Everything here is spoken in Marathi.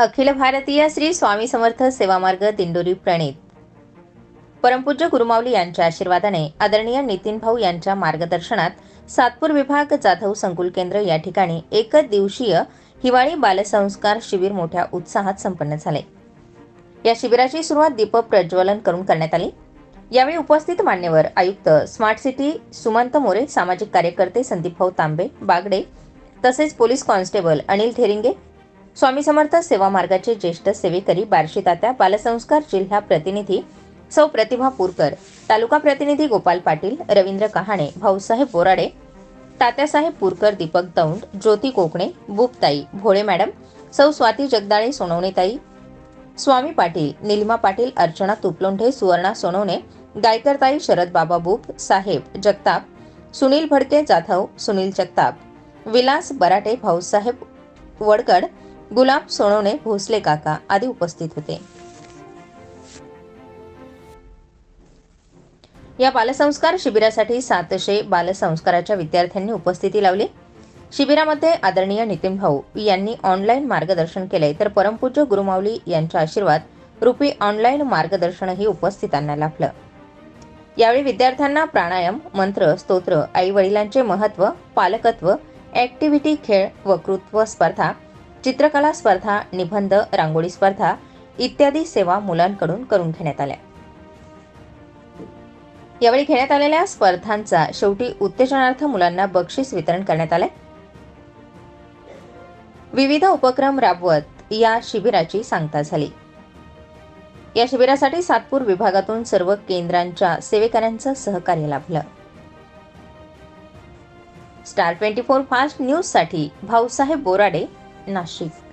अखिल भारतीय श्री स्वामी समर्थ सेवामार्ग दिंडोरी प्रणित. परमपूज्य गुरुमावली यांच्या आशीर्वादाने आदरणीय नितीन भाऊ यांच्या मार्गदर्शनात सातपूर विभाग जाधव संकुल केंद्र या ठिकाणी एक दिवसीय हिवाळी बालसंस्कार शिबिर मोठ्या उत्साहात संपन्न झाले. या शिबिराची सुरुवात दीप प्रज्वलन करून करण्यात आली. यावेळी उपस्थित मान्यवर आयुक्त स्मार्ट सिटी सुमंत मोरे सामाजिक कार्यकर्ते संदीप भाऊ तांबे बागडे तसेच पोलीस कॉन्स्टेबल अनिल थेरिंगे स्वामी समर्थ सेवा मार्गाचे ज्येष्ठ सेवेकरी बार्शी तात्या बालसंस्कार जिल्हा प्रतिनिधी सौ प्रतिभा पूरकर तालुका प्रतिनिधी गोपाल पाटील रवींद्र कहाणे भाऊसाहेब बोराडे तात्यासाहेब पूरकर दीपक दौंड ज्योती कोकणे बुपताई भोळे मॅडम सौ स्वाती जगदाळे सोनवणेताई स्वामी पाटील निलिमा पाटील अर्चना तुपलोंढे सुवर्णा सोनवणे गायकरताई शरद बाबा बुप साहेब जगताप सुनील भडके जाधव सुनील जगताप विलास बराटे भाऊसाहेब वडकड गुलाब सोनवणे भोसले काका आदी उपस्थित होते. या बालसंस्कार शिबिरासाठी सातशे बालसंस्काराच्या विद्यार्थ्यांनी उपस्थिती लावली. शिबिरामध्ये आदरणीय नितीन भाऊ यांनी ऑनलाईन मार्गदर्शन केले तर परमपूज्य गुरुमाऊली यांच्या आशीर्वाद रूपी ऑनलाईन मार्गदर्शनही उपस्थितांना लाभलं. यावेळी विद्यार्थ्यांना प्राणायाम मंत्र स्तोत्र आई वडिलांचे महत्त्व पालकत्व ॲक्टिव्हिटी खेळ वक्तृत्व स्पर्धा चित्रकला स्पर्धा निबंध रांगोळी स्पर्धा इत्यादी सेवा मुलांकडून करून घेण्यात आल्या. यावेळी घेण्यात आलेल्या स्पर्धांचा शेवटी उत्तेजनार्थ मुलांना बक्षीस वितरण करण्यात आले. विविध उपक्रम राबवत या शिबिराची सांगता झाली. या शिबिरासाठी सातपूर विभागातून सर्व केंद्रांच्या सेवेकऱ्यांचं सहकार्य लाभलं. स्टार ट्वेंटी फोर फास्ट न्यूजसाठी भाऊसाहेब बोराडे na Chifre.